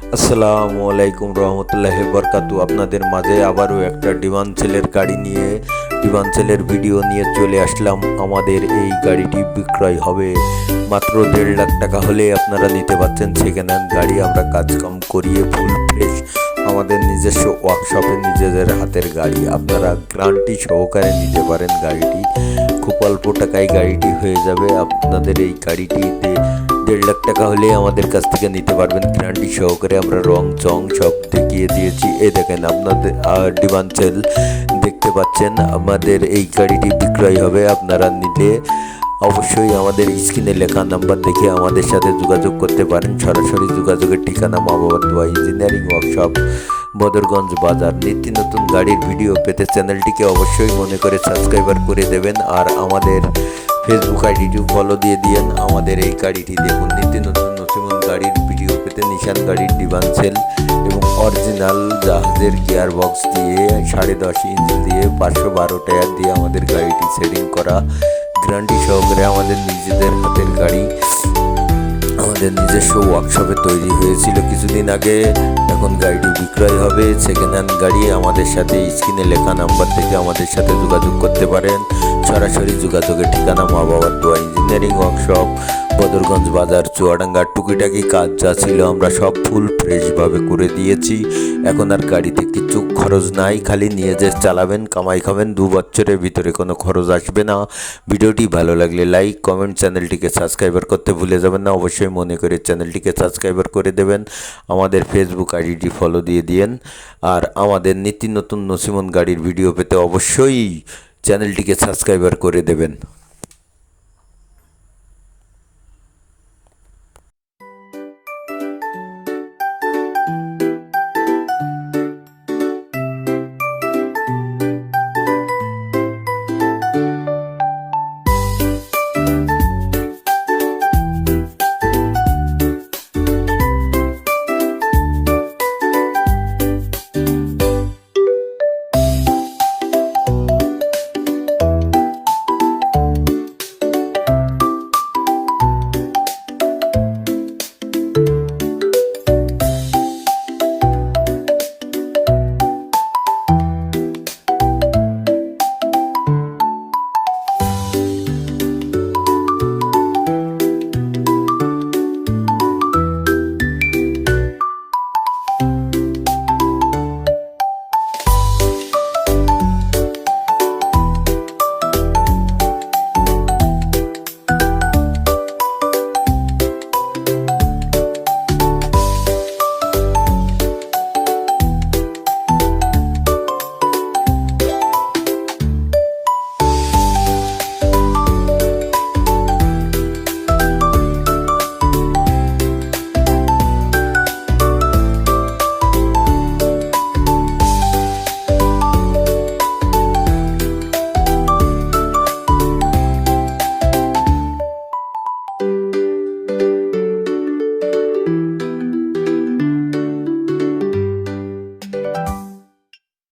আসসালামু আলাইকুম রহমতুল্লাহ বরকাতু। আপনাদের মাঝে আবারও একটা ডিমাঞ্চেলের গাড়ি নিয়ে ডিমাঞ্চেলের ভিডিও নিয়ে চলে আসলাম। আমাদের এই গাড়িটি বিক্রয় হবে। মাত্র দেড় লাখ টাকা হলে আপনারা নিতে পারছেন সেকেন্ড হ্যান্ড গাড়ি আমরা কাজকাম করিয়ে ফুল ফ্রেশ আমাদের নিজস্ব ওয়ার্কশপে নিজেদের হাতের গাড়ি। আপনারা গ্রান্টি সহকারে নিতে পারেন গাড়িটি। খুব অল্প টাকায় গাড়িটি হয়ে যাবে। আপনাদের এই গাড়িটিতে দেড় লাখ টাকা হলে আমাদের কাছ থেকে নিতে পারবেন। গ্যারান্টি সহকারে আমরা রং, চং সব দেখিয়ে দিয়েছি। এই দেখেন আপনাদের ডিমাঞ্চেল দেখতে পাচ্ছেন। আমাদের এই গাড়িটি বিক্রয় হবে আপনারা নিলে অবশ্যই আমাদের স্ক্রিনে লেখা নাম্বার দেখে আমাদের সাথে যোগাযোগ করতে পারেন। সরাসরি যোগাযোগের ঠিকানা মামাবাদ দোয়া ইঞ্জিনিয়ারিং ওয়ার্কশপ, বদরগঞ্জ বাজার। নিত্য নতুন গাড়ির ভিডিও পেতে চ্যানেলটিকে অবশ্যই মনে করে সাবস্ক্রাইবার করে দেবেন। আর আমাদের ফেসবুক আইডিটিও ফলো দিয়ে দিয়েন। আমাদের এই গাড়িটি দেখুন, নিত্য নতুন নতুন গাড়ির ভিডিও পেতে নিশান গাড়ির ডিভান্সেল এবং অরিজিনাল জাহাজের গিয়ার বক্স দিয়ে, সাড়ে দশ ইঞ্চি দিয়ে, পাঁচশো বারো টায়ার দিয়ে আমাদের গাড়িটি সেটিং করা। গ্যারান্টি সহকারে আমাদের নিজেদের হাতের গাড়ি, আমাদের নিজস্ব ওয়ার্কশপে তৈরি হয়েছিল। কিছুদিন আগে এখন গাড়িটি বিক্রয় হবে। সেকেন্ড হ্যান্ড গাড়ি আমাদের সাথে স্ক্রিনে লেখা নাম্বার থেকে আমাদের সাথে যোগাযোগ করতে পারেন। সরাসরি যোগাযোগের ঠিকানা মা বাবার দোয়া ইঞ্জিনিয়ারিং ওয়ার্কশপ, বদরগঞ্জ বাজার চুয়াডাঙ্গার টুকিটাকি কাজ যা ছিল আমরা সব ফুল ফ্রেশভাবে করে দিয়েছি। এখন আর গাড়িতে কিছু খরচ নাই, খালি নিয়ে যে চালাবেন, কামাই খাবেন, দু বছরের ভিতরে কোনো খরচ আসবে না। ভিডিওটি ভালো লাগলে লাইক, কমেন্ট, চ্যানেলটিকে সাবস্ক্রাইবার করতে ভুলে যাবেন না। অবশ্যই মনে করে চ্যানেলটিকে সাবস্ক্রাইবার করে দেবেন। আমাদের ফেসবুক আইডিটি ফলো দিয়ে দিয়েন। আর আমাদের নিত্য নতুন নসিমন গাড়ির ভিডিও পেতে অবশ্যই চ্যানেলটিকে সাবস্ক্রাইবার করে দেবেন।